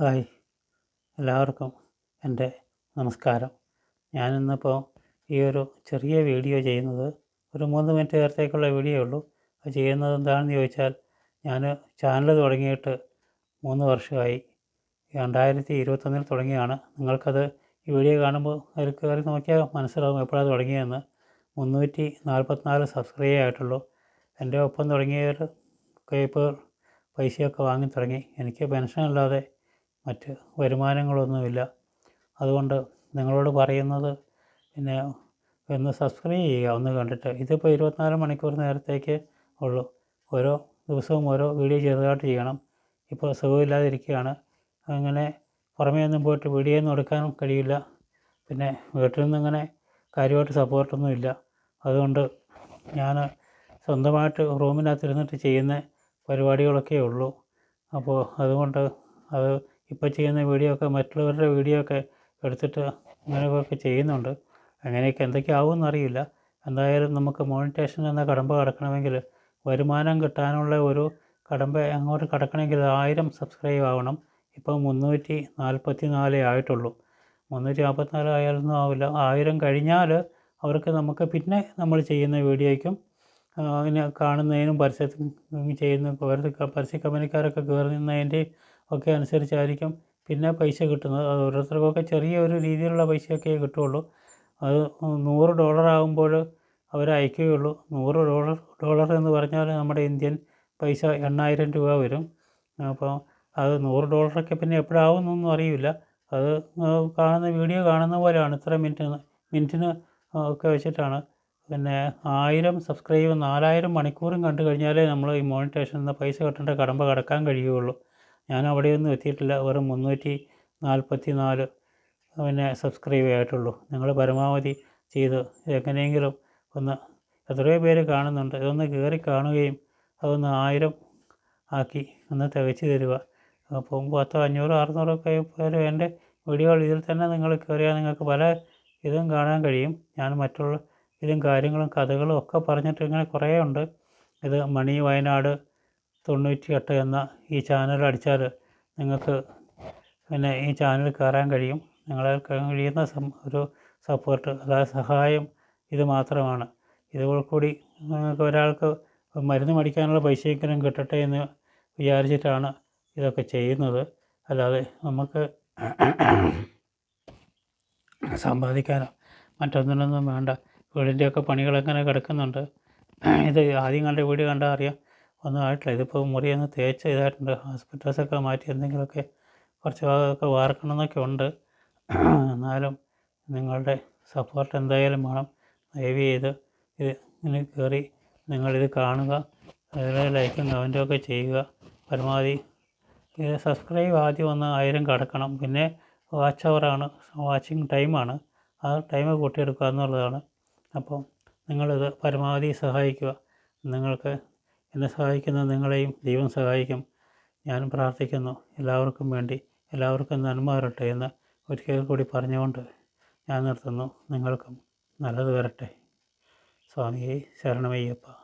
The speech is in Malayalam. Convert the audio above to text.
ഹായ്. എല്ലാവർക്കും എന്റെ നമസ്കാരം. ഞാനിന്നിപ്പോൾ ഈ ഒരു ചെറിയ വീഡിയോ ചെയ്യുന്നത് ഒരു മൂന്ന് മിനിറ്റ് നേരത്തേക്കുള്ള വീഡിയോ ഉള്ളൂ. അത് ചെയ്യുന്നത് എന്താണെന്ന് ചോദിച്ചാൽ ഞാൻ ചാനൽ തുടങ്ങിയിട്ട് മൂന്ന് വർഷമായി. രണ്ടായിരത്തി ഇരുപത്തൊന്നിൽ തുടങ്ങിയാണ്. നിങ്ങൾക്കത് ഈ വീഡിയോ കാണുമ്പോൾ അതിൽ കയറി നോക്കിയാൽ മനസ്സിലാവും എപ്പോഴാണ് തുടങ്ങിയതെന്ന്. മുന്നൂറ്റി നാൽപ്പത്തിനാല് സബ്സ്ക്രൈബ് ആയിട്ടുള്ളൂ. എന്റെ ഒപ്പം തുടങ്ങിയവർ കൈപ്പ് പൈസയൊക്കെ വാങ്ങി തുടങ്ങി. എനിക്ക് പെൻഷൻ അല്ലാതെ മറ്റ് വരുമാനങ്ങളൊന്നുമില്ല. അതുകൊണ്ട് നിങ്ങളോട് പറയുന്നത് പിന്നെ ഒന്ന് സബ്സ്ക്രൈബ് ചെയ്യുക. ഒന്ന് കണ്ടിട്ട് ഇതിപ്പോൾ ഇരുപത്തിനാല് മണിക്കൂർ നേരത്തേക്ക് ഉള്ളൂ. ഓരോ ദിവസവും ഓരോ വീഡിയോ ചെറുതായിട്ട് ചെയ്യണം. ഇപ്പോൾ സുഖമില്ലാതിരിക്കുകയാണ്. അങ്ങനെ പുറമേ ഒന്നും പോയിട്ട് വീഡിയോ ഒന്നും എടുക്കാനും കഴിയില്ല. പിന്നെ വീട്ടിൽ നിന്ന് ഇങ്ങനെ കാര്യമായിട്ട് സപ്പോർട്ടൊന്നും ഇല്ല. അതുകൊണ്ട് ഞാൻ സ്വന്തമായിട്ട് റൂമിനകത്തിരുന്നിട്ട് ചെയ്യുന്ന പരിപാടികളൊക്കെ ഉള്ളൂ. അപ്പോൾ അതുകൊണ്ട് അത് ഇപ്പോൾ ചെയ്യുന്ന വീഡിയോ ഒക്കെ മറ്റുള്ളവരുടെ വീഡിയോ ഒക്കെ എടുത്തിട്ട് അങ്ങനെയൊക്കെ ചെയ്യുന്നുണ്ട്. അങ്ങനെയൊക്കെ എന്തൊക്കെ ആവുമെന്ന് അറിയില്ല. എന്തായാലും നമുക്ക് മോണിറ്റേഷൻ എന്ന കടമ്പ കടക്കണമെങ്കിൽ വരുമാനം കിട്ടാനുള്ള ഒരു കടമ്പ അങ്ങോട്ട് കടക്കണമെങ്കിൽ ആയിരം സബ്സ്ക്രൈബ് ആവണം. ഇപ്പോൾ മുന്നൂറ്റി നാൽപ്പത്തി നാലേ ആയിട്ടുള്ളൂ. മുന്നൂറ്റി നാൽപ്പത്തിനാല് ആയാലൊന്നും ആവില്ല. ആയിരം കഴിഞ്ഞാൽ അവർക്ക് നമുക്ക് പിന്നെ നമ്മൾ ചെയ്യുന്ന വീഡിയോയ്ക്കും അതിനെ കാണുന്നതിനും പരസ്യത്തിനും ചെയ്യുന്ന പരസ്യ കമ്പനിക്കാരൊക്കെ കയറുന്നതിന്റെ ഒക്കെ അനുസരിച്ചായിരിക്കും. പിന്നെ പൈസ കിട്ടുന്നത്. അത് ഓരോരുത്തർക്കൊക്കെ ചെറിയ ഒരു രീതിയിലുള്ള പൈസയൊക്കെ കിട്ടുകയുള്ളൂ. അത് നൂറ് ഡോളർ ആകുമ്പോൾ അവർ അയക്കുകയുള്ളൂ. നൂറ് ഡോളർ ഡോളർ എന്ന് പറഞ്ഞാൽ നമ്മുടെ ഇന്ത്യൻ പൈസ എണ്ണായിരം രൂപ വരും. അപ്പോൾ അത് നൂറ് ഡോളറൊക്കെ പിന്നെ എപ്പോഴാവുന്നൊന്നും അറിയില്ല. അത് കാണുന്ന വീഡിയോ കാണുന്ന പോലെയാണ്. ഇത്ര മിനിറ്റിന് മിനിറ്റിന് ഒക്കെ വെച്ചിട്ടാണ്. പിന്നെ ആയിരം സബ്സ്ക്രൈബ് നാലായിരം മണിക്കൂറും കണ്ടു കഴിഞ്ഞാലേ നമ്മൾ ഈ മോണിറ്റേഷൻ എന്ന പൈസ കെട്ടേണ്ട കടമ്പ കടക്കാൻ കഴിയുകയുള്ളൂ. ഞാൻ അവിടെയൊന്നും എത്തിയിട്ടില്ല. വെറും മുന്നൂറ്റി നാൽപ്പത്തി നാല് പിന്നെ സബ്സ്ക്രൈബ് ആയിട്ടുള്ളൂ. നിങ്ങൾ പരമാവധി ചെയ്ത് എങ്ങനെയെങ്കിലും ഒന്ന് എത്രയോ പേര് കാണുന്നുണ്ട്. ഇതൊന്ന് കയറി കാണുകയും അതൊന്ന് ആയിരം ആക്കി ഒന്ന് തികച്ച് തരിക. അപ്പം പത്തോ അഞ്ഞൂറോ അറുന്നൂറൊക്കെ പേര് എന്റെ വീഡിയോകൾ ഇതിൽ തന്നെ നിങ്ങൾ കയറിയാൽ നിങ്ങൾക്ക് പല ഇതും കാണാൻ കഴിയും. ഞാൻ മറ്റുള്ള ഇതും കാര്യങ്ങളും കഥകളും ഒക്കെ പറഞ്ഞിട്ട് ഇങ്ങനെ കുറേ ഉണ്ട്. ഇത് മണി വയനാട് തൊണ്ണൂറ്റി എട്ട് എന്ന ഈ ചാനൽ അടിച്ചാൽ നിങ്ങൾക്ക് പിന്നെ ഈ ചാനൽ കയറാൻ കഴിയും. നിങ്ങളെ കഴിയുന്ന ഒരു സപ്പോർട്ട് അതായത് സഹായം ഇത് മാത്രമാണ്. ഇതോടെ കൂടി നിങ്ങൾക്ക് ഒരാൾക്ക് മരുന്ന് മടിക്കാനുള്ള പൈസയെങ്കിലും കിട്ടട്ടെ എന്ന് വിചാരിച്ചിട്ടാണ് ഇതൊക്കെ ചെയ്യുന്നത്. അല്ലാതെ നമുക്ക് സമ്പാദിക്കാനോ മറ്റൊന്നിനൊന്നും വേണ്ട. വീടിന്റെയൊക്കെ പണികളെങ്ങനെ കിടക്കുന്നുണ്ട്? ഇത് ആദ്യം കണ്ട വീട് കണ്ടാൽ അറിയാം. ഒന്നും ആയിട്ടില്ല ഇതിപ്പോൾ മുറിയൊന്ന് തേച്ച് ഇതായിട്ടുണ്ട്. ഹോസ്പിറ്റൽസൊക്കെ മാറ്റി എന്തെങ്കിലുമൊക്കെ കുറച്ച് ഭാഗമൊക്കെ വാർക്കണമെന്നൊക്കെ ഉണ്ട്. എന്നാലും നിങ്ങളുടെ സപ്പോർട്ട് എന്തായാലും വേണം. ദയവ് ചെയ്ത് ഇത് ഇങ്ങനെ കയറി നിങ്ങളിത് കാണുക. അതിലെ ലൈക്കും കമന്റും ഒക്കെ ചെയ്യുക. പരമാവധി ഇത് സബ്സ്ക്രൈബ് ആദ്യം ഒന്ന് ആയിരം കടക്കണം. പിന്നെ വാച്ച് അവറാണ്. വാച്ചിങ് ടൈമാണ്. ആ ടൈം കൂട്ടിയെടുക്കുക എന്നുള്ളതാണ്. അപ്പം നിങ്ങളിത് പരമാവധി സഹായിക്കുക. നിങ്ങൾക്ക് എന്നെ സഹായിക്കുന്ന നിങ്ങളെയും ദൈവം സഹായിക്കും. ഞാനും പ്രാർത്ഥിക്കുന്നു. എല്ലാവർക്കും വേണ്ടി എല്ലാവർക്കും നന്മ വരട്ടെ എന്ന് ഒരിക്കൽ കൂടി പറഞ്ഞുകൊണ്ട് ഞാൻ നിർത്തുന്നു. നിങ്ങൾക്കും നല്ലത് വരട്ടെ. സ്വാമിയെ ശരണമയ്യപ്പ.